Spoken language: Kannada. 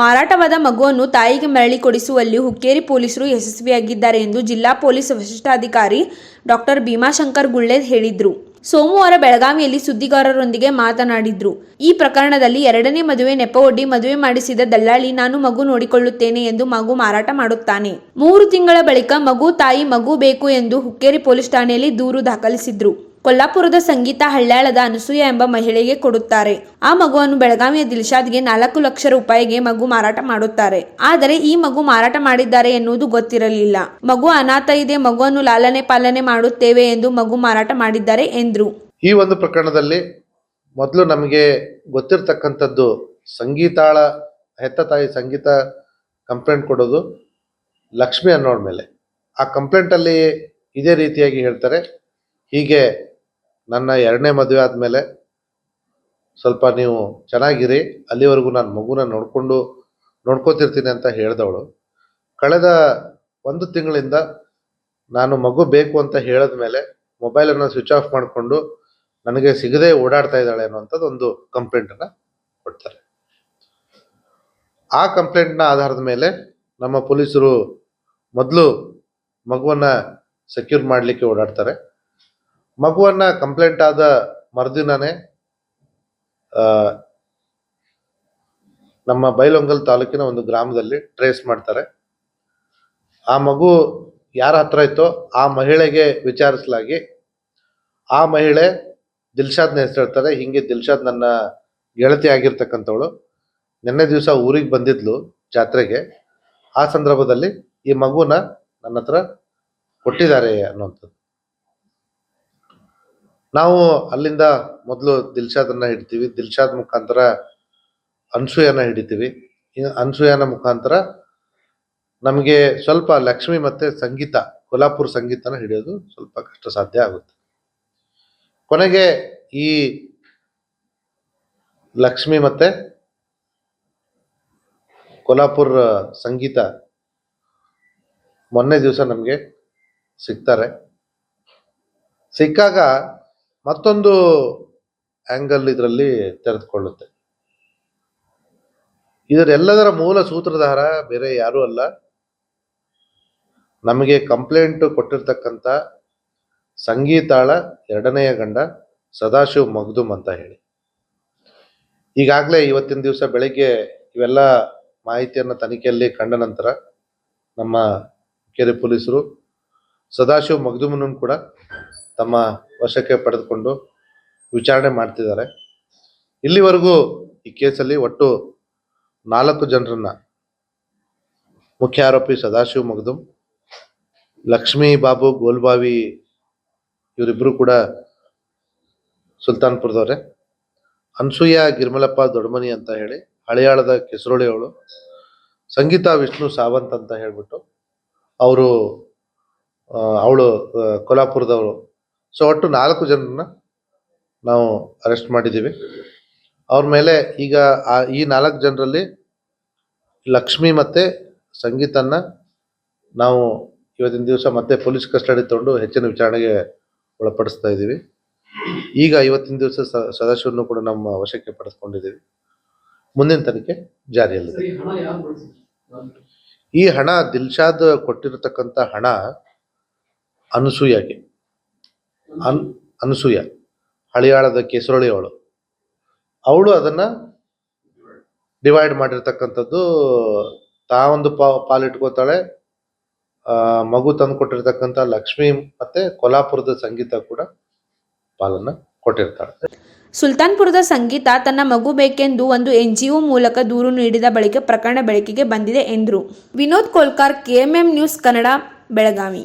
ಮಾರಾಟವಾದ ಮಗುವನ್ನು ತಾಯಿಗೆ ಮರಳಿ ಕೊಡಿಸುವಲ್ಲಿ ಹುಕ್ಕೇರಿ ಪೊಲೀಸರು ಯಶಸ್ವಿಯಾಗಿದ್ದಾರೆ ಎಂದು ಜಿಲ್ಲಾ ಪೊಲೀಸ್ ವರಿಷ್ಠಾಧಿಕಾರಿ ಡಾಕ್ಟರ್ ಭೀಮಾಶಂಕರ್ ಗುಳ್ಳೆ ಹೇಳಿದ್ರು. ಸೋಮವಾರ ಬೆಳಗಾವಿಯಲ್ಲಿ ಸುದ್ದಿಗಾರರೊಂದಿಗೆ ಮಾತನಾಡಿದ್ರು. ಈ ಪ್ರಕರಣದಲ್ಲಿ ಎರಡನೇ ಮದುವೆ ನೆಪವೊಡ್ಡಿ ಮದುವೆ ಮಾಡಿಸಿದ ದಲ್ಲಾಳಿ, ನಾನು ಮಗು ನೋಡಿಕೊಳ್ಳುತ್ತೇನೆ ಎಂದು ಮಗು ಮಾರಾಟ ಮಾಡುತ್ತಾನೆ. ಮೂರು ತಿಂಗಳ ಬಳಿಕ ಮಗು ತಾಯಿ ಮಗು ಬೇಕು ಎಂದು ಹುಕ್ಕೇರಿ ಪೊಲೀಸ್ ಠಾಣೆಯಲ್ಲಿ ದೂರು ದಾಖಲಿಸಿದ್ರು. ಕೊಲ್ಲಾಪುರದ ಸಂಗೀತ ಹಳ್ಳ್ಯಾಳದ ಅನಸೂಯ ಎಂಬ ಮಹಿಳೆಗೆ ಕೊಡುತ್ತಾರೆ. ಆ ಮಗುವನ್ನು ಬೆಳಗಾವಿಯ ದಿಲ್ಶಾದ್ಗೆ ನಾಲ್ಕು ಲಕ್ಷ ರೂಪಾಯಿಗೆ ಮಗು ಮಾರಾಟ ಮಾಡುತ್ತಾರೆ. ಆದರೆ ಈ ಮಗು ಮಾರಾಟ ಮಾಡಿದ್ದಾರೆ ಎನ್ನುವುದು ಗೊತ್ತಿರಲಿಲ್ಲ. ಮಗು ಅನಾಥ ಇದೆ, ಮಗುವನ್ನು ಲಾಲನೆ ಪಾಲನೆ ಮಾಡುತ್ತೇವೆ ಎಂದು ಮಗು ಮಾರಾಟ ಮಾಡಿದ್ದಾರೆ ಎಂದ್ರು. ಈ ಒಂದು ಪ್ರಕರಣದಲ್ಲಿ ಮೊದಲು ನಮಗೆ ಗೊತ್ತಿರತಕ್ಕಂಥದ್ದು ಸಂಗೀತಾಳ, ಹೆತ್ತ ತಾಯಿ ಸಂಗೀತ ಕಂಪ್ಲೇಂಟ್ ಕೊಡೋದು ಲಕ್ಷ್ಮಿ ಅನ್ನೋಳ ಮೇಲೆ. ಆ ಕಂಪ್ಲೇಂಟಲ್ಲಿ ಇದೇ ರೀತಿಯಾಗಿ ಹೇಳ್ತಾರೆ. ಹೀಗೆ ನನ್ನ ಎರಡನೇ ಮದುವೆ ಆದಮೇಲೆ ಸ್ವಲ್ಪ ನೀವು ಚೆನ್ನಾಗಿರಿ, ಅಲ್ಲಿವರೆಗೂ ನಾನು ಮಗುನ ನೋಡಿಕೊಂಡು ನೋಡ್ಕೋತಿರ್ತೀನಿ ಅಂತ ಹೇಳಿದವಳು. ಕಳೆದ ಒಂದು ತಿಂಗಳಿಂದ ನಾನು ಮಗು ಬೇಕು ಅಂತ ಹೇಳಿದ ಮೇಲೆ ಮೊಬೈಲನ್ನು ಸ್ವಿಚ್ ಆಫ್ ಮಾಡಿಕೊಂಡು ನನಗೆ ಸಿಗದೆ ಓಡಾಡ್ತಾ ಇದ್ದಾಳೆ ಅನ್ನುವಂಥದ್ದು ಒಂದು ಕಂಪ್ಲೇಂಟನ್ನು ಕೊಡ್ತಾರೆ. ಆ ಕಂಪ್ಲೇಂಟ್ನ ಆಧಾರದ ಮೇಲೆ ನಮ್ಮ ಪೊಲೀಸರು ಮೊದಲು ಮಗುವನ್ನು ಸೆಕ್ಯೂರ್ ಮಾಡಲಿಕ್ಕೆ ಓಡಾಡ್ತಾರೆ. ಮಗುವನ್ನ ಕಂಪ್ಲೇಂಟ್ ಆದ ಮರುದಿನನೇ ನಮ್ಮ ಬೈಲೊಂಗಲ್ ತಾಲೂಕಿನ ಒಂದು ಗ್ರಾಮದಲ್ಲಿ ಟ್ರೇಸ್ ಮಾಡ್ತಾರೆ. ಆ ಮಗು ಯಾರ ಹತ್ರ ಇತ್ತೋ ಆ ಮಹಿಳೆಗೆ ವಿಚಾರಿಸಲಾಗಿ, ಆ ಮಹಿಳೆ ದಿಲ್ಶಾದ್ನ ಹೇಳ್ತಾರೆ, ಹಿಂಗೆ ದಿಲ್ಶಾದ್ ನನ್ನ ಗೆಳತಿ ಆಗಿರ್ತಕ್ಕಂಥವಳು. ನಿನ್ನೆ ದಿವಸ ಊರಿಗೆ ಬಂದಿದ್ಲು ಜಾತ್ರೆಗೆ. ಆ ಸಂದರ್ಭದಲ್ಲಿ ಈ ಮಗುನ ನನ್ನ ಹತ್ರ ಕೊಟ್ಟಿದ್ದಾರೆ ಅನ್ನುವಂಥದ್ದು. ನಾವು ಅಲ್ಲಿಂದ ಮೊದಲು ದಿಲ್ಶಾದನ್ನು ಹಿಡಿತೀವಿ. ದಿಲ್ಶಾದ್ ಮುಖಾಂತರ ಅನ್ಸೂಯನ ಹಿಡಿತೀವಿ. ಅನ್ಸೂಯನ ಮುಖಾಂತರ ನಮಗೆ ಸ್ವಲ್ಪ ಲಕ್ಷ್ಮಿ ಮತ್ತೆ ಸಂಗೀತ ಕೊಲ್ಲಾಪುರ ಸಂಗೀತನ ಹಿಡಿಯೋದು ಸ್ವಲ್ಪ ಕಷ್ಟ ಸಾಧ್ಯ ಆಗುತ್ತೆ. ಕೊನೆಗೆ ಈ ಲಕ್ಷ್ಮಿ ಮತ್ತೆ ಕೊಲ್ಲಾಪುರ ಸಂಗೀತ ಮೊನ್ನೆ ದಿವಸ ನಮಗೆ ಸಿಗ್ತಾರೆ. ಸಿಕ್ಕಾಗ ಮತ್ತೊಂದು ಆಂಗಲ್ ಇದರಲ್ಲಿ ತೆರೆದುಕೊಳ್ಳುತ್ತೆ. ಇದರೆಲ್ಲದರ ಮೂಲ ಸೂತ್ರಧಾರ ಬೇರೆ ಯಾರೂ ಅಲ್ಲ. ನಮಗೆ ಕಂಪ್ಲೇಂಟ್ ಕೊಟ್ಟಿರ್ತಕ್ಕಂಥ ಸಂಗೀತಾಳ ಎರಡನೆಯ ಗಂಡ ಸದಾಶಿವ್ ಮಗ್ದುಮ್ ಅಂತ ಹೇಳಿ. ಈಗಾಗಲೇ ಇವತ್ತಿನ ದಿವಸ ಬೆಳಗ್ಗೆ ಇವೆಲ್ಲ ಮಾಹಿತಿಯನ್ನು ತನಿಖೆಯಲ್ಲಿ ಕಂಡ ನಂತರ ನಮ್ಮ ಕೆರೆ ಪೊಲೀಸರು ಸದಾಶಿವ್ ಮಗ್ದುಮನನ್ನು ಕೂಡ ತಮ್ಮ ವಶಕ್ಕೆ ಪಡೆದುಕೊಂಡು ವಿಚಾರಣೆ ಮಾಡ್ತಿದ್ದಾರೆ. ಇಲ್ಲಿವರೆಗೂ ಈ ಕೇಸಲ್ಲಿ ಒಟ್ಟು ನಾಲ್ಕು ಜನರನ್ನ ಮುಖ್ಯ ಆರೋಪಿ ಸದಾಶಿವ ಮಗದುಂ, ಲಕ್ಷ್ಮೀ ಬಾಬು, ಗೋಲ್ಬಾವಿ ಇವರಿಬ್ಬರು ಕೂಡ ಸುಲ್ತಾನ್ಪುರದವ್ರೆ. ಅನ್ಸೂಯ, ಗಿರ್ಮಲಪ್ಪ, ದೊಡ್ಮನಿ ಅಂತ ಹೇಳಿ ಹಳೆಯಾಳದ ಕೆಸರೋಳಿ ಅವಳು ಸಂಗೀತ, ವಿಷ್ಣು, ಸಾವಂತ್ ಅಂತ ಹೇಳ್ಬಿಟ್ಟು ಅವರು ಅವಳು ಕೊಲ್ಹಾಪುರದವರು ಸೊ ಒಟ್ಟು ನಾಲ್ಕು ಜನರನ್ನ ನಾವು ಅರೆಸ್ಟ್ ಮಾಡಿದ್ದೀವಿ. ಅವ್ರ ಮೇಲೆ ಈಗ ಆ ಈ ನಾಲ್ಕು ಜನರಲ್ಲಿ ಲಕ್ಷ್ಮಿ ಮತ್ತು ಸಂಗೀತನ್ನ ನಾವು ಇವತ್ತಿನ ದಿವಸ ಮತ್ತೆ ಪೊಲೀಸ್ ಕಸ್ಟಡಿ ತಗೊಂಡು ಹೆಚ್ಚಿನ ವಿಚಾರಣೆಗೆ ಒಳಪಡಿಸ್ತಾ ಇದ್ದೀವಿ. ಈಗ ಇವತ್ತಿನ ದಿವಸ ಸ- ಸದಾಶಿವನ್ನು ಕೂಡ ನಮ್ಮ ವಶಕ್ಕೆ ಪಡೆದುಕೊಂಡಿದ್ದೀವಿ. ಮುಂದಿನ ತನಿಖೆ ಜಾರಿಯಲ್ಲಿದೆ. ಈ ಹಣ ದಿಲ್ಶಾದ್ ಕೊಟ್ಟಿರತಕ್ಕಂಥ ಹಣ ಅನಸೂಯಗೆ. ಅನ್, ಅನಸೂಯ, ಹಳಿಯಾಳದ ಕೆಸರೊಳಿ ಅವಳು ಅವಳು ಅದನ್ನು ಡಿವೈಡ್ ಮಾಡಿರ್ತಕ್ಕಂಥದ್ದು, ತಾವೊಂದು ಪಾ ಪಾಲಿಟ್ಕೋತಾಳೆ ಮಗು ತಂದು ಕೊಟ್ಟಿರ್ತಕ್ಕಂಥ ಲಕ್ಷ್ಮಿ ಮತ್ತೆ ಕೊಲ್ಲಾಪುರದ ಸಂಗೀತ ಕೂಡ ಪಾಲನ್ನು ಕೊಟ್ಟಿರ್ತಾಳೆ. ಸುಲ್ತಾನ್ಪುರದ ಸಂಗೀತ ತನ್ನ ಮಗು ಬೇಕೆಂದು ಒಂದು ಎನ್ ಜಿ ಒ ಮೂಲಕ ದೂರು ನೀಡಿದ ಬಳಿಕ ಪ್ರಕರಣ ಬೆಳಕಿಗೆ ಬಂದಿದೆ ಎಂದರು. Vinod Kolkar KMM news Kannada, Belagavi.